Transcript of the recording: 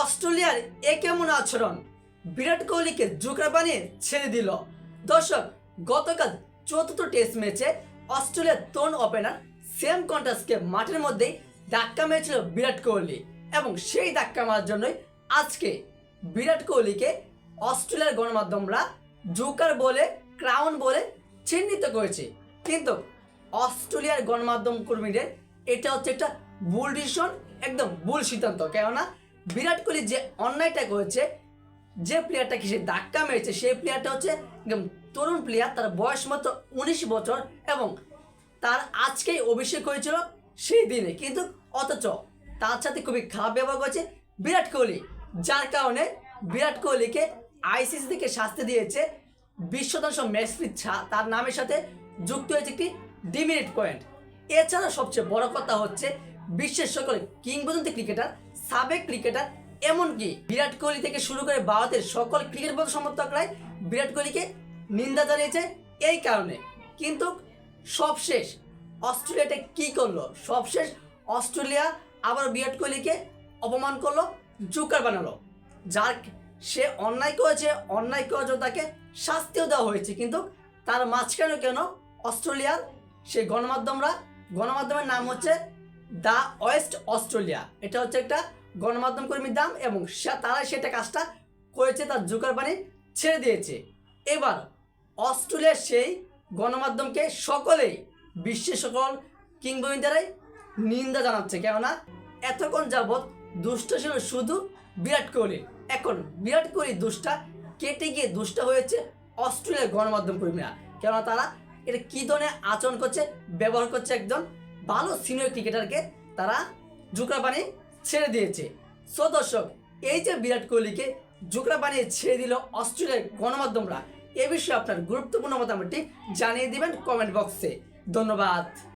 অস্ট্রেলিয়ার এ কেমন আচরণ। বিরাট কোহলিকে জোকরা বানিয়ে ছেড়ে দিল। দর্শক, গতকাল চতুর্থ টেস্ট ম্যাচে অস্ট্রেলিয়ার তরুণ ওপেনার সেম কন্টাসকে মাঠের মধ্যেই ধাক্কা মেরেছিল বিরাট কোহলি এবং সেই ধাক্কা মারার জন্যই আজকে বিরাট কোহলিকে অস্ট্রেলিয়ার গণমাধ্যমরা জোকার বলে, ক্রাউন বলে চিহ্নিত করেছে। কিন্তু অস্ট্রেলিয়ার গণমাধ্যম কর্মীদের এটা হচ্ছে একটা ভুল ডিসিশন একদম ভুল সিদ্ধান্ত। কেননা বিরাট কোহলি যে অন্যায়টা করেছে, যে প্লেয়ারটাকে সে ধাক্কা মেরেছে, সেই প্লেয়ারটা হচ্ছে একদম তরুণ প্লেয়ার তার বয়স মাত্র উনিশ বছর এবং তার আজকেই অভিষেক হয়েছিল সেই দিনে। কিন্তু অথচ তার সাথে খুবই খারাপ ব্যবহার করেছে বিরাট কোহলি, যার কারণে বিরাট কোহলিকে আইসিসি থেকে শাস্তি দিয়েছে বিশ শতাংশ ম্যাচ তার নামের সাথে যুক্ত হয়েছে একটি ডিমিনিট পয়েন্ট এছাড়া সবচেয়ে বড় কথা হচ্ছে, বিশ্বের সকল কিংবদন্তি ক্রিকেটার সাবেক ক্রিকেটার এমনকি বিরাট কোহলি থেকে শুরু করে ভারতের সকল ক্রিকেট বোর্ড সমর্থকরাই বিরাট কোহলিকে নিন্দা জানিয়েছে এই কারণে। কিন্তু সবশেষ অস্ট্রেলিয়াটা কি করল? সবশেষ অস্ট্রেলিয়া আবার বিরাট কোহলিকে অপমান করল, জুকার বানালো। যার সে অন্যায় করেছে, অন্যায় করার জন্য তাকে শাস্তিও দেওয়া হয়েছে। কিন্তু তার মাঝখানে কেন অস্ট্রেলিয়ার সেই গণমাধ্যমরা, গণমাধ্যমের নাম হচ্ছে দ্য ওয়েস্ট অস্ট্রেলিয়া। এটা হচ্ছে একটা গণমাধ্যম কর্মীর দাম এবং তারাই সেটা কাজটা করেছে, তার জোকার বাণী ছেড়ে দিয়েছে। এবার অস্ট্রেলিয়ার সেই গণমাধ্যমকে সকলেই, বিশ্বের সকল কিংবদন্তিরাই নিন্দা জানাচ্ছে। কেননা এতক্ষণ যাবৎ দুষ্ট ছিল শুধু বিরাট কোহলি। এখন বিরাট কোহলি দুষ্টা কেটে গিয়ে দুষ্টা হয়েছে অস্ট্রেলিয়ার গণমাধ্যম কর্মীরা। কেননা তারা এটা কী ধরনের আচরণ করছে, ব্যবহার করছে একজন ভালো সিনিয়র ক্রিকেটারকে তারা জুকরা বানিয়ে ছেড়ে দিয়েছে। সো দর্শক, এই যে বিরাট কোহলিকে জুকরা বানিয়ে ছেড়ে দিল অস্ট্রেলিয়ার গণমাধ্যমরা, এ বিষয়ে আপনার গুরুত্বপূর্ণ মতামতটি জানিয়ে দিবেন কমেন্ট বক্সে। ধন্যবাদ।